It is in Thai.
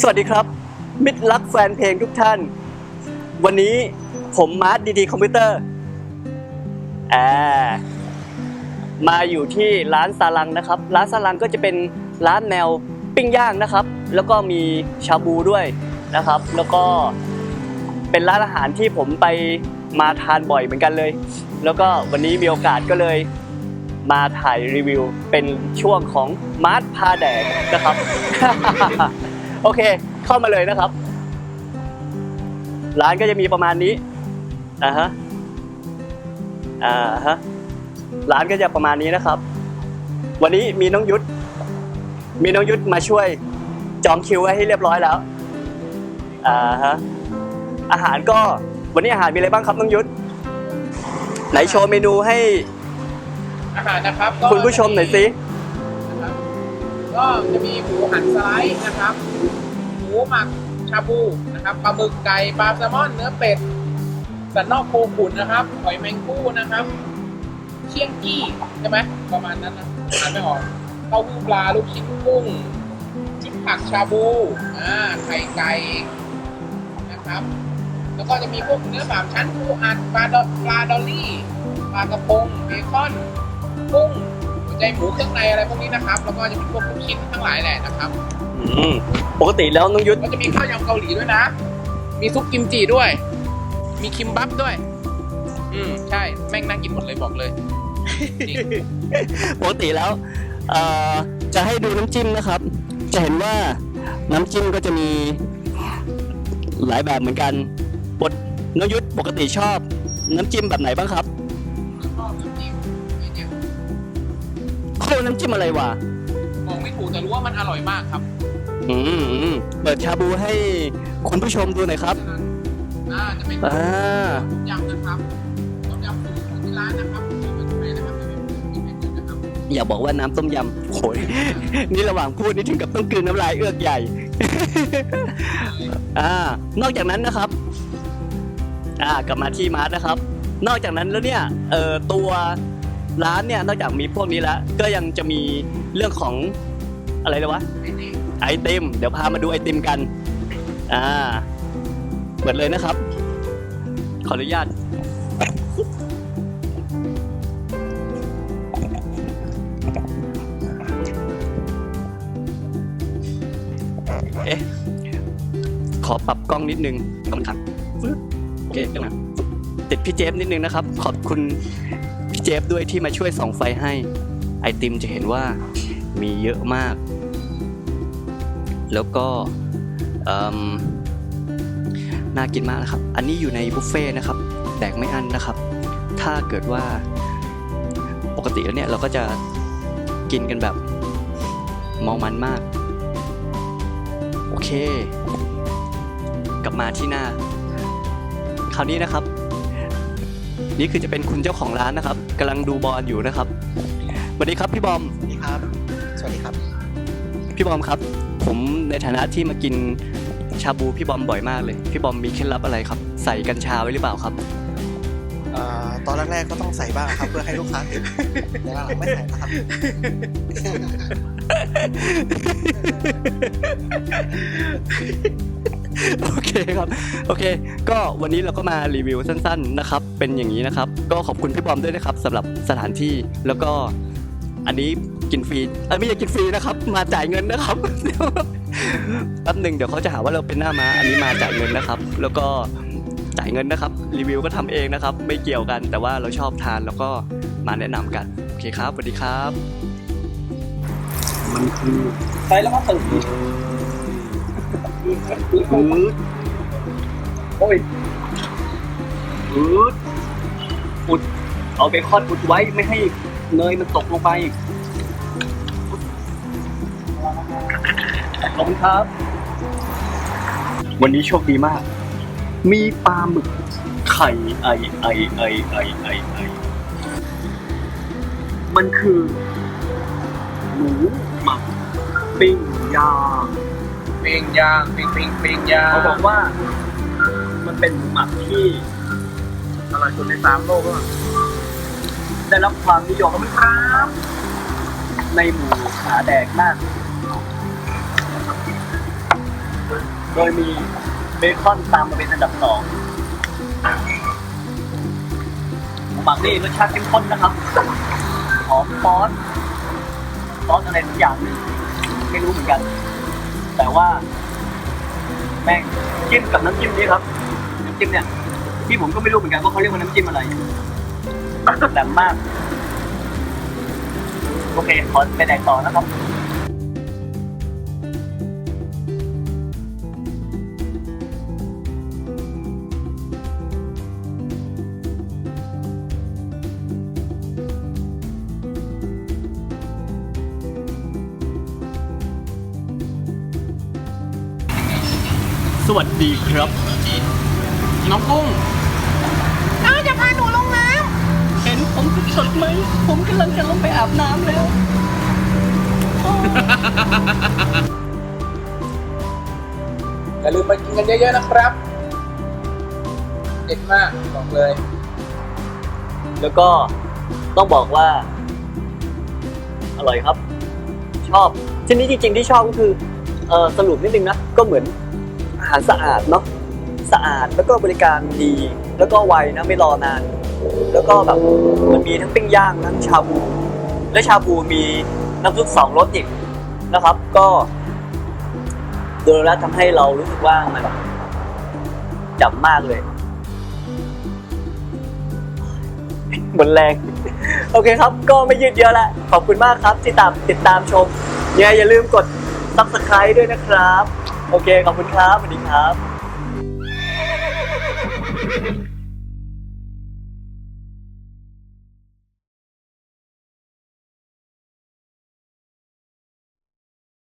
สวัสดีครับ มิตรรักแฟนเพลงทุกท่าน วันนี้ผมมาร์ทดีดีคอมพิวเตอร์แอมาอยู่ที่ร้านซาลังนะครับ ร้านซาลังก็จะเป็นร้านแนวปิ้งย่างนะครับ แล้วก็มีชาบูด้วยนะครับ แล้วก็เป็นร้านอาหารที่ผมไปมาทานบ่อยเหมือนกันเลย แล้วก็วันนี้มีโอกาสก็เลยมาถ่ายรีวิวเป็นช่วงของมาร์ทพาแดกนะครับ โอเค เข้ามาเลยนะครับ ร้านก็จะมีประมาณนี้อ่าฮะอ่าฮะร้านก็จะประมาณนี้นะครับ วันนี้มีน้องยุทธมีน้องยุทธมาช่วยจองคิวไว้ให้เรียบร้อยแล้วอ่าฮะอาหารก็วันนี้อาหารมีอะไรบ้างครับน้องยุทธไหนโชว์เมนูให้อาหารนะครับก็คุณผู้ชมหน่อยสินะครับก็จะมีหมูหันสไลด์นะครับห มูหมักชาบูนะครับปลาหมึกไก่ปลาแซลมอนเนื้อเป็ดสันนอกโคขุนนะครับหอยแมงคู่นะครับเชียงกี้ใช่ไหมประมาณนั้นนะอ่านไม่ออกเต้าหู้ปลาลูกชิ้นกุ้งชุดผักชาบูอ่าไข่ไก่นะครับ แล้วก็จะมีพวกเนื้อสามชั้นปูอัดปลาดอปลาดอลลี่ปลากระพงเบคอนกุ้งหัวใจหมูเครื่องในอะไรพวกนี้นะครับ แล้วก็จะมีพวกลูกชิ้นทั้งหลายแหละนะครับ อืมปกติแล้วน้องยุทธก็จะมีข้าวยำเกาหลีด้วยนะ มีซุปกิมจิด้วย มีคิมบับด้วย อืมใช่ แม่งนั่งกินหมดเลยบอกเลย จริง ปกติแล้วเอ่อจะให้ดูน้ำจิ้มนะครับ จะเห็นว่าน้ำจิ้มก็จะมีหลายแบบเหมือนกันปกน้องยุทธปกติชอบ น้ำจิ้มแบบไหนบ้างครับชอบน้ำจิ้มเนี่ยโคน้ำจิ้มอะไรวะ บอกไม่ถูกแต่รู้ว่ามันอร่อยมากครับ อืมอืมเปิดชาบูให้คุณผู้ชมดูหน่อยครับ อ่าจะเป็นอ่าต้มยำนะครับต้มยำสูตรของที่ร้านนะครับที่มันใช้นะครับไม่เป็นที่เป็นนะครับอย่าบอกว่าน้ำต้มยำโอ้ย นี่ระหว่างพูดนี่ถึงกับต้องกลืนน้ำลายเอื้อกใหญ่ อ่า นอกจากนั้นนะครับ อ่ากลับมาที่มาร์ทนะครับ นอกจากนั้นแล้วเนี่ย เอ่อตัวร้านเนี่ยนอกจากมีพวกนี้แล้ว ก็ยังจะมีเรื่องของอะไรเลยวะไอ้นี่ ไอติม เดี๋ยวพามาดูไอติมกัน อ่า เปิดเลยนะครับ ขออนุญาต เอ๊ะ ขอปรับกล้องนิดนึงกำลังขับโอเคกำลังติดพี่เจฟนิดนึงนะครับ ขอบคุณพี่เจฟด้วยที่มาช่วยส่องไฟให้ ไอติมจะเห็นว่ามีเยอะมาก แล้วก็เอิ่มน่ากินมากนะครับ อันนี้อยู่ในบุฟเฟ่ต์นะครับแดกไม่อั้นนะครับ ถ้าเกิดว่าปกติแล้วเนี่ยเราก็จะกินกันแบบเมามันมาก โอเค กลับมาที่หน้า คราวนี้นะครับ นี่คือจะเป็นคุณเจ้าของร้านนะครับกำลังดูบอลอยู่นะครับสวัสดีครับพี่บอมสวัสดีครับ สวัสดีครับ พี่บอมครับ ผมในฐานะที่มากินชาบูพี่บอมบ่อยมากเลย พี่บอมมีเคล็ดลับอะไรครับ ใส่กัญชาไว้หรือเปล่าครับ เอ่อตอนแรกๆก็ต้องใส่บ้างครับ เพื่อให้ลูกค้าติดแต่หลังๆไม่ใส่นะครับ โอเคครับ โอเค ก็วันนี้เราก็มารีวิวสั้น ๆนะครับ เป็นอย่างนี้นะครับ ก็ขอบคุณพี่บอมด้วยนะครับสำหรับสถานที่แล้วก็ อันนี้กินฟรีเอ้ยไม่ใช่กินฟรีนะครับ มาจ่ายเงินนะครับแป๊บหนึ่งเดี๋ยวเขาจะหาว่าเราเป็นหน้ามาอันนี้มาจ่ายเงินนะครับ แล้วก็จ่ายเงินนะครับ รีวิวก็ทำเองนะครับ ไม่เกี่ยวกัน แต่ว่าเราชอบทานแล้วก็มาแนะนำกัน โอเคครับ สวัสดีครับ มันคือใช้แล้วก็ตื่นอืดโอ้ยอืดอุดเอาเบคอนอุดไว้ไม่ให้ เนยมันตกลงไปขอบคุณครับ วันนี้โชคดีมาก มีปลาหมึกไข่ไอไอไอไอไอไอมันคือหมูหมักปิ้งย่างปิ้งย่างปิ้งปิ้งปิ้งย่างเขาบอกว่า มันเป็นหมูหมักที่อร่อยสุดในสามโลกแล้ว ได้รับความนิยมครับ ในหมู่ขาแดกมาก โดยมีเบคอนตามมาเป็นอันดับสองหมักนี่รสชาติเข้มข้นนะครับ หอมซอสซอสอะไรทุกอย่างนี่ไม่รู้เหมือนกัน แต่ว่า แม่งจิ้มกับน้ำจิ้มนี้ครับ น้ำจิ้มเนี่ย ที่ผมก็ไม่รู้เหมือนกันว่าเขาเรียกว่าน้ำจิ้มอะไร แหลมมาก โอเค ขอไปแดกต่อนะครับสวัสดีครับ น้องกุ้ง สดไหม ผมกำลังจะลงไปอาบน้ำแล้วำอย่าลืมมากินกันเยอะๆนะครับ เด็ดมากบอกเลย แล้วก็ต้องบอกว่า อร่อยครับ ชอบชนิดจริงๆที่ชอบก็คือเออสรุปนิดนึงนะ ก็เหมือนอาหารสะอาดเนาะสะอาดแล้วก็บริการดี แล้วก็ไวนะไม่รอนาน แล้วก็แบบมันมีทั้งปิ้งย่างทั้งชาบู และชาบูมีน้ำซุปสองรสอีกนะครับ ก็โดยแล้วทำให้เรารู้สึกว่ามันแบบจับมากเลยหมดแรง โอเคครับ ก็ไม่ยืดเยอะล้วขอบคุณมากครับที่ตามติดตามชมยังไงอย่าลืมกด subscribe ด้วยนะครับ โอเค ขอบคุณครับ สวัสดีครับ